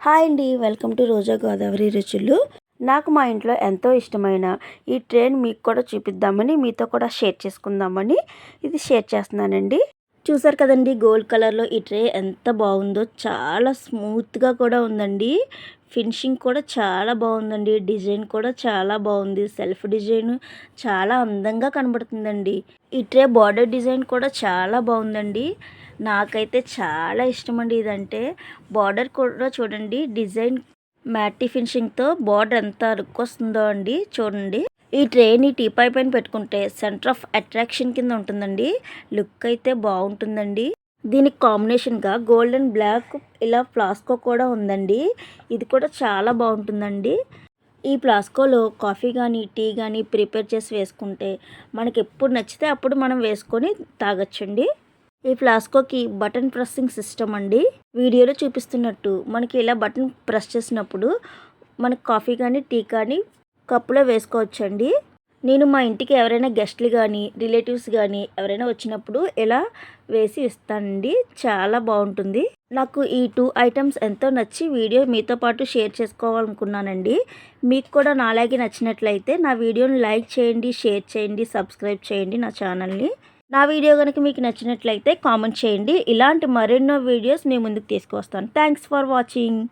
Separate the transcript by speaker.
Speaker 1: Hi అండి welcome to రోజా గోదావరి రుచులు. నాకు మా ఇంట్లో ఎంతో ఇష్టమైన ఈ ట్రైన్ మీకు కూడా చూపిద్దామని మీతో కూడా షేర్ చేసుకుందామని ఇది షేర్ చేస్తున్నానండి. చూసారు కదండి గోల్డ్ కలర్లో ఈ ట్రే ఎంత బాగుందో చాలా స్మూత్గా కూడా ఉందండి. ఫినిషింగ్ కూడా చాలా బాగుందండి డిజైన్ కూడా చాలా బాగుంది సెల్ఫ్ డిజైన్ చాలా అందంగా కనబడుతుందండి. ఈ ట్రే బార్డర్ డిజైన్ కూడా చాలా బాగుందండి. నాకైతే చాలా ఇష్టం అండి ఇదంటే. బార్డర్ కూడా చూడండి డిజైన్ మ్యాటి ఫినిషింగ్తో బార్డర్ ఎంత లుక్ వస్తుందో అండి చూడండి. ఈ ట్రేని టీపై పైన పెట్టుకుంటే సెంటర్ ఆఫ్ అట్రాక్షన్ కింద ఉంటుందండి. లుక్ అయితే బాగుంటుందండి. దీనికి కాంబినేషన్గా గోల్డ్ అండ్ బ్లాక్ ఇలా ఫ్లాస్కో కూడా ఉందండి. ఇది కూడా చాలా బాగుంటుందండి. ఈ ప్లాస్కోలో కాఫీ కానీ టీ కానీ ప్రిపేర్ చేసి వేసుకుంటే మనకి ఎప్పుడు నచ్చితే అప్పుడు మనం వేసుకొని తాగొచ్చండి. ఈ ఫ్లాస్కోకి బటన్ ప్రెస్సింగ్ సిస్టమ్ అండి. వీడియోలో చూపిస్తున్నట్టు మనకి ఇలా బటన్ ప్రెస్ చేసినప్పుడు మనకు కాఫీ కానీ టీ కానీ కప్పులో వేసుకోవచ్చండి. నేను మా ఇంటికి ఎవరైనా గెస్ట్లు కానీ రిలేటివ్స్ కానీ ఎవరైనా వచ్చినప్పుడు ఇలా వేసి ఇస్తానండి. చాలా బాగుంటుంది. నాకు ఈ టూ ఐటమ్స్ ఎంతో నచ్చి వీడియో మీతో పాటు షేర్ చేసుకోవాలనుకున్నానండి. మీకు కూడా నాలాగే నచ్చినట్లయితే నా వీడియోని లైక్ చేయండి షేర్ చేయండి సబ్స్క్రైబ్ చేయండి నా ఛానల్ని. నా వీడియో కనుక మీకు నచ్చినట్లయితే కామెంట్ చేయండి. ఇలాంటి మరెన్నో వీడియోస్ నేను ముందుకు తీసుకువస్తాను. Thanks for watching